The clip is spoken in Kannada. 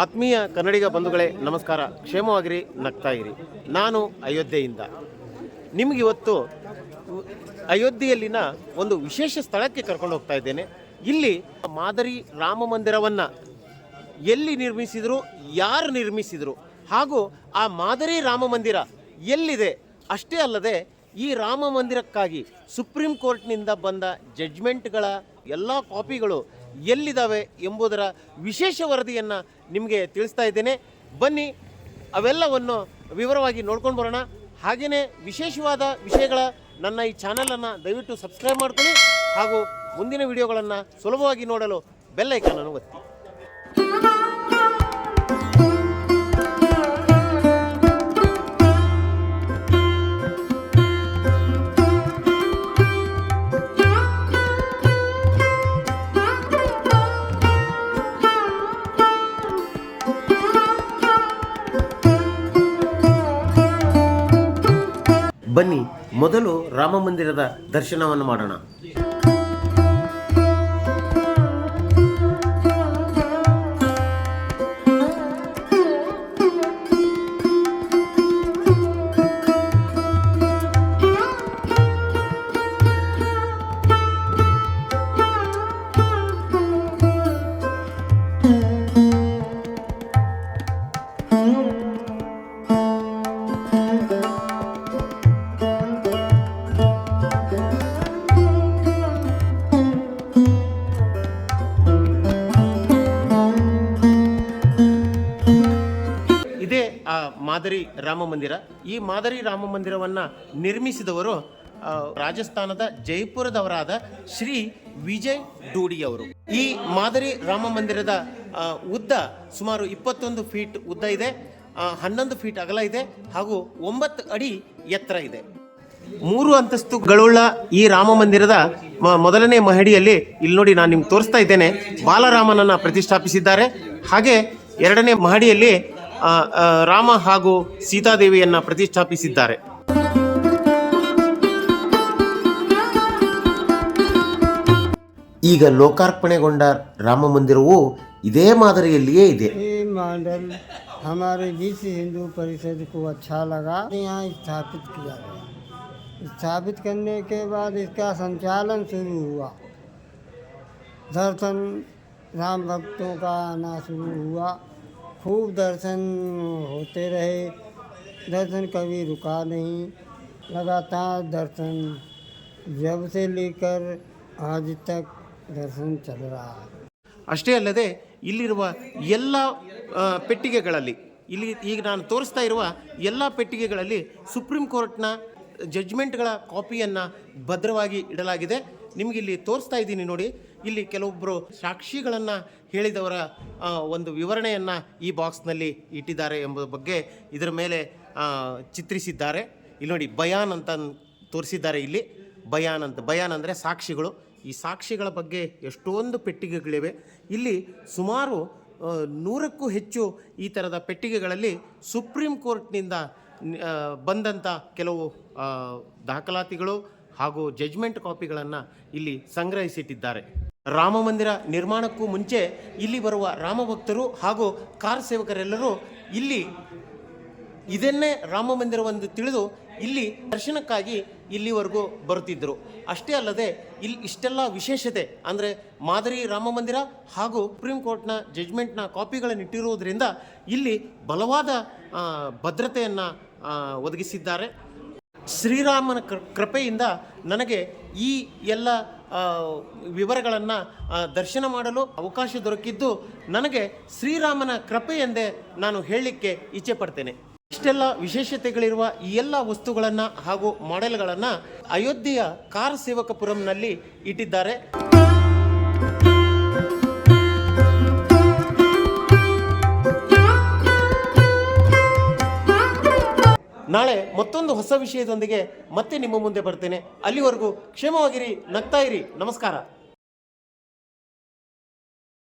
ಆತ್ಮೀಯ ಕನ್ನಡಿಗ ಬಂಧುಗಳೇ, ನಮಸ್ಕಾರ. ಕ್ಷೇಮವಾಗಿರಿ ನಗ್ತಾ ಇರಿ ನಾನು ಅಯೋಧ್ಯೆಯಿಂದ. ನಿಮಗೆ ಇವತ್ತು ಅಯೋಧ್ಯೆಯಲ್ಲಿನ ಒಂದು ವಿಶೇಷ ಸ್ಥಳಕ್ಕೆ ಕರ್ಕೊಂಡು ಹೋಗ್ತಾ ಇದ್ದೇನೆ. ಇಲ್ಲಿ ಮಾದರಿ ರಾಮ ಮಂದಿರವನ್ನು ಎಲ್ಲಿ ನಿರ್ಮಿಸಿದರು, ಯಾರು ನಿರ್ಮಿಸಿದರು, ಹಾಗೂ ಆ ಮಾದರಿ ರಾಮ ಮಂದಿರ ಎಲ್ಲಿದೆ ಅಷ್ಟೇ ಅಲ್ಲದೆ ಈ ರಾಮ ಮಂದಿರಕ್ಕಾಗಿ ಸುಪ್ರೀಂ ಕೋರ್ಟ್ನಿಂದ ಬಂದ ಜಡ್ಜ್ಮೆಂಟ್ಗಳ ಎಲ್ಲ ಕಾಪಿಗಳು ಎಲ್ಲಿದ್ದಾವೆ ಎಂಬುದರ ವಿಶೇಷ ವರದಿಯನ್ನು ನಿಮಗೆ ತಿಳಿಸ್ತಾ ಇದ್ದೇನೆ. ಬನ್ನಿ, ಅವೆಲ್ಲವನ್ನು ವಿವರವಾಗಿ ನೋಡ್ಕೊಂಡು ಬರೋಣ. ಹಾಗೆಯೇ ವಿಶೇಷವಾದ ವಿಷಯಗಳ ನನ್ನ ಈ ಚಾನಲನ್ನು ದಯವಿಟ್ಟು ಸಬ್ಸ್ಕ್ರೈಬ್ ಮಾಡ್ಕೊಳ್ಳಿ ಹಾಗೂ ಮುಂದಿನ ವಿಡಿಯೋಗಳನ್ನು ಸುಲಭವಾಗಿ ನೋಡಲು ಬೆಲ್ ಐಕಾನನ್ನು ಒತ್ತಿ. ಬನ್ನಿ ಮೊದಲು ರಾಮ ಮಂದಿರದ ದರ್ಶನವನ್ನು ಮಾಡೋಣ. ಆ ಮಾದರಿ ರಾಮ ಮಂದಿರ. ಈ ಮಾದರಿ ರಾಮ ಮಂದಿರವನ್ನು ನಿರ್ಮಿಸಿದವರು ರಾಜಸ್ಥಾನದ ಜೈಪುರದವರಾದ ಶ್ರೀ ವಿಜಯ್ ಡೂಡಿ ಅವರು. ಈ ಮಾದರಿ ರಾಮ ಮಂದಿರದ ಉದ್ದ ಸುಮಾರು ಇಪ್ಪತ್ತೊಂದು ಫೀಟ್ ಉದ್ದ ಇದೆ. ಹನ್ನೊಂದು ಫೀಟ್ ಅಗಲ ಇದೆ ಹಾಗೂ ಒಂಬತ್ತು ಅಡಿ ಎತ್ತರ ಇದೆ. ಮೂರು ಅಂತಸ್ತುಗಳುಳ್ಳ ಈ ರಾಮ ಮಂದಿರದ ಮೊದಲನೇ ಮಹಡಿಯಲ್ಲಿ, ಇಲ್ಲಿ ನೋಡಿ ನಾನು ನಿಮ್ಗೆ ತೋರಿಸ್ತಾ ಇದ್ದೇನೆ, ಬಾಲರಾಮನನ್ನ ಪ್ರತಿಷ್ಠಾಪಿಸಿದ್ದಾರೆ. ಹಾಗೆ ಎರಡನೇ ಮಹಡಿಯಲ್ಲಿ ರಾಮ ಹಾಗೂ ಸೀತಾದೇವಿಯನ್ನ ಪ್ರತಿಷ್ಠಾಪಿಸಿದ್ದಾರೆ ಈಗ ಲೋಕಾರ್ಪಣೆಗೊಂಡ ರಾಮ ಮಂದಿರವು ಇದೇ ಮಾದರಿಯಲ್ಲಿಯೇ ಇದೆ ये मॉडल हमारे विश्व हिंदू परिषद को अच्छा लगा यहाँ स्थापित किया गया स्थापित करने के बाद इसका संचालन शुरू हुआ दर्शन राम भक्तों का आना शुरू हुआ खूब दर्शन होते रहे दर्शन कभी रुका नहीं लगातार दर्शन जब से लेकर आज तक दर्शन चल रहा है ಅಷ್ಟೇ ಅಲ್ಲದೆ ಇಲ್ಲಿರುವ ಎಲ್ಲ ಆ, ಪೆಟ್ಟಿಗೆಗಳಲ್ಲಿ ಇಲ್ಲಿ ಈಗ ನಾನು ತೋರಿಸ್ತಾ ಇರುವ ಎಲ್ಲ ಪೆಟ್ಟಿಗೆಗಳಲ್ಲಿ ಸುಪ್ರೀಂ ಕೋರ್ಟ್ನ ಜಡ್ಜ್ಮೆಂಟ್ಗಳ ಕಾಪಿಯನ್ನು ಭದ್ರವಾಗಿ ಇಡಲಾಗಿದೆ ನಿಮಗೆ ಇಲ್ಲಿ ತೋರಿಸ್ತಾ ಇದ್ದೀನಿ ನೋಡಿ ಇಲ್ಲಿ ಕೆಲವೊಬ್ಬರು ಸಾಕ್ಷಿಗಳನ್ನು ಹೇಳಿದವರ ಒಂದು ವಿವರಣೆಯನ್ನು ಈ ಬಾಕ್ಸ್ನಲ್ಲಿ ಇಟ್ಟಿದ್ದಾರೆ ಎಂಬ ಬಗ್ಗೆ ಇದರ ಮೇಲೆ ಚಿತ್ರಿಸಿದ್ದಾರೆ. ಇಲ್ಲಿ ನೋಡಿ, ಬಯಾನ್ ಅಂತ ತೋರಿಸಿದ್ದಾರೆ ಇಲ್ಲಿ. ಬಯಾನ್ ಅಂತ, ಬಯಾನ್ ಅಂದರೆ ಸಾಕ್ಷಿಗಳು. ಈ ಸಾಕ್ಷಿಗಳ ಬಗ್ಗೆ ಎಷ್ಟೊಂದು ಪೆಟ್ಟಿಗೆಗಳಿವೆ. ಇಲ್ಲಿ ಸುಮಾರು ನೂರಕ್ಕೂ ಹೆಚ್ಚು ಈ ಥರದ ಪೆಟ್ಟಿಗೆಗಳಲ್ಲಿ ಸುಪ್ರೀಂ ಕೋರ್ಟ್ನಿಂದ ಬಂದಂಥ ಕೆಲವು ದಾಖಲಾತಿಗಳು ಹಾಗೂ ಜಜ್ಮೆಂಟ್ ಕಾಪಿಗಳನ್ನು ಇಲ್ಲಿ ಸಂಗ್ರಹಿಸಿಟ್ಟಿದ್ದಾರೆ. ರಾಮ ಮಂದಿರ ನಿರ್ಮಾಣಕ್ಕೂ ಮುಂಚೆ ಇಲ್ಲಿ ಬರುವ ರಾಮ ಭಕ್ತರು ಹಾಗೂ ಕಾರ್ ಸೇವಕರೆಲ್ಲರೂ ಇಲ್ಲಿ ಇದನ್ನೇ ರಾಮ ಮಂದಿರವೆಂದು ತಿಳಿದು ಇಲ್ಲಿ ದರ್ಶನಕ್ಕಾಗಿ ಇಲ್ಲಿವರೆಗೂ ಬರುತ್ತಿದ್ದರು. ಅಷ್ಟೇ ಅಲ್ಲದೆ ಇಲ್ಲಿ ಇಷ್ಟೆಲ್ಲ ವಿಶೇಷತೆ ಅಂದರೆ ಮಾದರಿ ರಾಮ ಮಂದಿರ ಹಾಗೂ ಸುಪ್ರೀಂ ಕೋರ್ಟ್ನ ಜಡ್ಜ್ಮೆಂಟ್ನ ಕಾಪಿಗಳನ್ನು ಇಟ್ಟಿರುವುದರಿಂದ ಇಲ್ಲಿ ಬಲವಾದ ಭದ್ರತೆಯನ್ನು ಒದಗಿಸಿದ್ದಾರೆ. ಶ್ರೀರಾಮನ ಕೃಪೆಯಿಂದ ನನಗೆ ಈ ಎಲ್ಲ ವಿವರಗಳನ್ನು ದರ್ಶನ ಮಾಡಲು ಅವಕಾಶ ದೊರಕಿದ್ದು ನನಗೆ ಶ್ರೀರಾಮನ ಕೃಪೆ ಎಂದೇ ನಾನು ಹೇಳಲಿಕ್ಕೆ ಇಚ್ಛೆ ಪಡ್ತೇನೆ. ಇಷ್ಟೆಲ್ಲ ವಿಶೇಷತೆಗಳಿರುವ ಈ ಎಲ್ಲ ವಸ್ತುಗಳನ್ನು ಹಾಗೂ ಮಾಡೆಲ್ಗಳನ್ನು ಅಯೋಧ್ಯೆಯ ಕಾರ್ ಸೇವಕಪುರಂನಲ್ಲಿ ಇಟ್ಟಿದ್ದಾರೆ. ನಾಳೆ ಮತ್ತೊಂದು ಹೊಸ ವಿಷಯದೊಂದಿಗೆ ಮತ್ತೆ ನಿಮ್ಮ ಮುಂದೆ ಬರ್ತೇನೆ. ಅಲ್ಲಿವರೆಗೂ ಕ್ಷೇಮವಾಗಿರಿ ನಗ್ತಾ ಇರಿ. ನಮಸ್ಕಾರ.